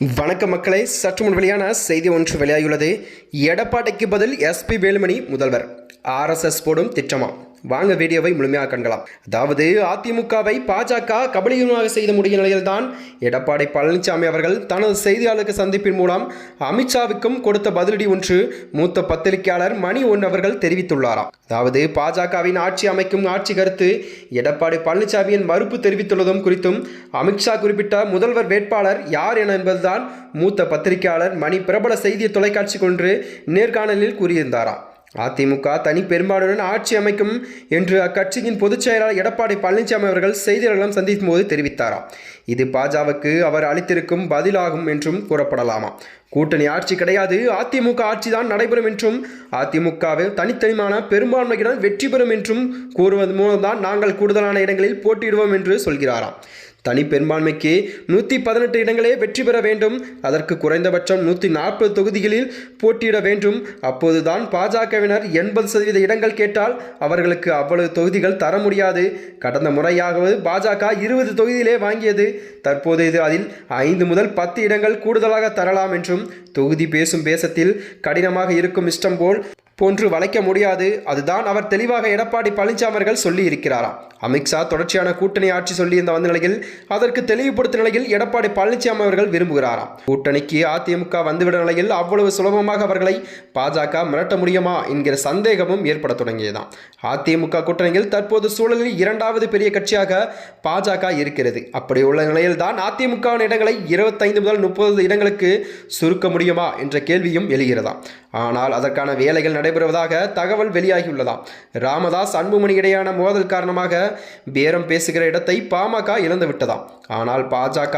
வணக்க மக்களை சற்று முன் வெளியான செய்தி ஒன்று வெளியாகியுள்ளது. எடப்பாடிக்கு பதில் எஸ்பி வேலுமணி முதல்வர். ஆர்எஸ்எஸ் போடும் திட்டமா? வாங்க வீடியோவை முழுமையாக காண்கலாம். அதாவது அதிமுகவை பாஜக கபலீகரமாக செய்த முடிய நிலையில்தான் எடப்பாடி பழனிசாமி அவர்கள் தனது செய்தியாளருக்கு சந்திப்பின் மூலம் அமித்ஷாவுக்கும் கொடுத்த பதிலடி ஒன்று மூத்த பத்திரிகையாளர் மணி ஒன் அவர்கள் தெரிவித்துள்ளாராம். அதாவது பாஜகவின் ஆட்சி அமைக்கும் ஆட்சி கருத்து எடப்பாடி பழனிசாமியின் மறுப்பு தெரிவித்துள்ளதும் குறித்தும் அமித்ஷா குறிப்பிட்ட முதல்வர் வேட்பாளர் யார் என என்பதுதான் மூத்த பத்திரிகையாளர் மணி பிரபல செய்தி தொலைக்காட்சி கொன்று நேர்காணலில் கூறியிருந்தாராம். அதிமுக தனி பெரும்பாலுடன் ஆட்சி அமைக்கும் என்று அக்கட்சியின் பொதுச் செயலாளர் எடப்பாடி பழனிசாமி அவர்கள் செய்தியாளர்களிடம் சந்திக்கும் போது தெரிவித்தாராம். இது பாஜகவுக்கு அவர் அளித்திருக்கும் பதிலாகும் என்றும் கூறப்படலாமா கூட்டணி ஆட்சி கிடையாது. அதிமுக ஆட்சி தான் நடைபெறும் என்றும் அதிமுகவில் தனித்தனிமான பெரும்பான்மையுடன் வெற்றி பெறும் என்றும் கூறுவது மூலம்தான் நாங்கள் கூடுதலான இடங்களில் போட்டியிடுவோம் என்று சொல்கிறாராம். தனி பெரும்பான்மைக்கு நூற்றி பதினெட்டு இடங்களே வெற்றி பெற வேண்டும். அதற்கு குறைந்தபட்சம் நூற்றி நாற்பது தொகுதிகளில் போட்டியிட வேண்டும். அப்போதுதான் பாஜகவினர் எண்பது சதவீத இடங்கள் கேட்டால் அவர்களுக்கு அவ்வளவு தொகுதிகள் தர முடியாது. கடந்த முறையாகவது பாஜக இருபது தொகுதியிலே வாங்கியது. தற்போது இது அதில் ஐந்து முதல் பத்து இடங்கள் கூடுதலாக தரலாம் என்றும் தொகுதி பேசும் பேசத்தில் கடினமாக இருக்கும் இஷ்டம் போல் போன்று வளைக்க முடியாது. அதுதான் அவர் தெளிவாக எடப்பாடி பழனிசாமி அவர்கள் சொல்லி அமித்ஷா தொடர்ச்சியான கூட்டணி ஆட்சி சொல்லியிருந்த வந்த நிலையில் அதற்கு தெளிவுபடுத்த நிலையில் எடப்பாடி பழனிசாமி அவர்கள் விரும்புகிறாராம். கூட்டணிக்கு அதிமுக வந்துவிட நிலையில் அவ்வளவு சுலபமாக அவர்களை பாஜக மிரட்ட முடியுமா என்கிற சந்தேகமும் ஏற்பட தொடங்கியதாம். அதிமுக கூட்டணியில் தற்போது சூழலில் இரண்டாவது பெரிய கட்சியாக பாஜக இருக்கிறது. அப்படி உள்ள நிலையில்தான் அதிமுக இடங்களை இருபத்தைந்து முதல் முப்பது இடங்களுக்கு சுருக்க முடியுமா என்ற கேள்வியும் எழுகிறதாம். ஆனால் அதற்கான வேலைகள் நடைபெறுவதாக தகவல் வெளியாகியுள்ளதாம். ராமதாஸ் அன்புமணி இடையான மோதல் காரணமாக பேரம் பேசுகிற இடத்தை பாமக இழந்து விட்டதாம். ஆனால் பாஜக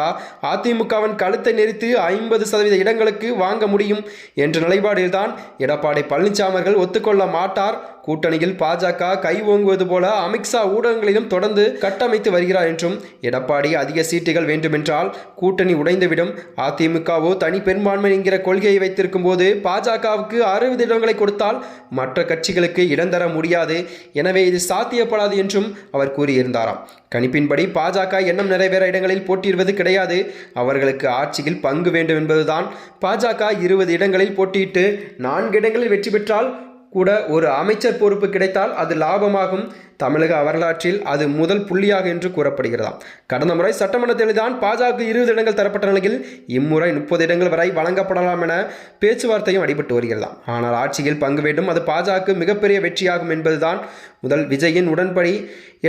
அதிமுகவின் கழுத்தை நெரித்து ஐம்பது சதவீத இடங்களுக்கு வாங்க முடியும் என்ற நிலைப்பாடில்தான் எடப்பாடி பழனிசாமி ஒத்துக்கொள்ள மாட்டார் கூட்டணியில் பாஜக கை ஓங்குவது போல அமித்ஷா ஊடகங்களிலும் தொடர்ந்து கட்டமைத்து வருகிறார் என்றும் எடப்பாடி அதிக சீட்டுகள் வேண்டுமென்றால் கூட்டணி உடைந்துவிடும். அதிமுகவோ தனி பெரும்பான்மை என்கிற கொள்கையை வைத்திருக்கும் போது பாஜகவுக்கு அறுபது இடங்களை கொடுத்தால் மற்ற கட்சிகளுக்கு இடம் தர முடியாது. எனவே இது சாத்தியப்படாது என்றும் அவர் கூறியிருந்தாராம். கணிப்பின்படி பாஜக எண்ணம் நிறைவேற இடங்களில் போட்டியிடுவது கிடையாது. அவர்களுக்கு ஆட்சியில் பங்கு வேண்டும் என்பதுதான். பாஜக இருபது இடங்களில் போட்டியிட்டு நான்கு இடங்களில் வெற்றி பெற்றால் கூட ஒரு அமைச்சர் பொறுப்பு கிடைத்தால் அது லாபமாகும். தமிழக வரலாற்றில் அது முதல் புள்ளியாக என்று கூறப்படுகிறதாம். கடந்த முறை சட்டமன்ற தான் பாஜக இருபது இடங்கள் தரப்பட்ட நிலையில் இம்முறை முப்பது இடங்கள் வரை வழங்கப்படலாம் என பேச்சுவார்த்தையும் அடிபட்டு வருகிறதாம். ஆனால் ஆட்சியில் பங்கு வேண்டும் அது பாஜக மிகப்பெரிய வெற்றியாகும் என்பதுதான் முதல் விஜயின் உடன்படி.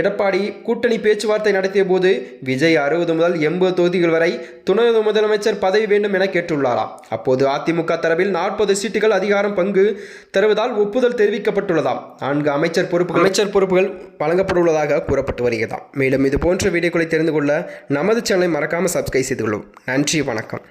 எடப்பாடி கூட்டணி பேச்சுவார்த்தை நடத்திய போது விஜய் அறுபது முதல் எண்பது தொகுதிகள் வரை துணை முதலமைச்சர் பதவி வேண்டும் என கேட்டுள்ளாராம். அப்போது அதிமுக தரப்பில் நாற்பது சீட்டுகள் அதிகாரம் பங்கு தருவதால் ஒப்புதல் தெரிவிக்கப்பட்டுள்ளதாம். நான்கு அமைச்சர் பொறுப்பு அமைச்சர் பொறுப்புகள் வழங்கப்படவுள்ளதாக கூறப்பட்டு வருகிறதாம். மேலும் இது போன்ற வீடியோக்களை தெரிந்து கொள்ள நமது சேனலை மறக்காமல் சப்ஸ்கிரைப் செய்து கொள்ளும். நன்றி வணக்கம்.